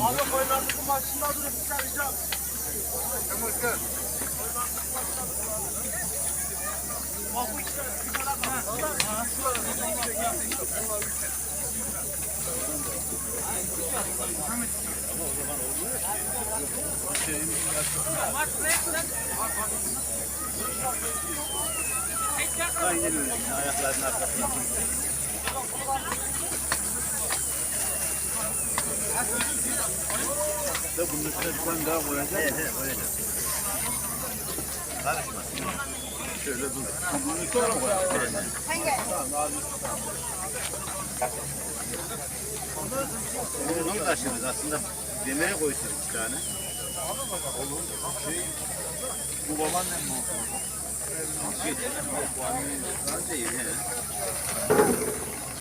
Abi koyunlarımızın başında durup çıkaracağım. Aynen öyle. Ayaklarının arkasına. Da bunun üstüne bir tane daha koyacağız. Evet, evet, koyacağız. Karışma. Şöyle dur. Bunun üstüne mi koyacağız? Bunu mu taşırız? Aslında demire koysun iki tane. Olur. Şey, bu babaannem mi olsun? Şey, bu annenin değil he.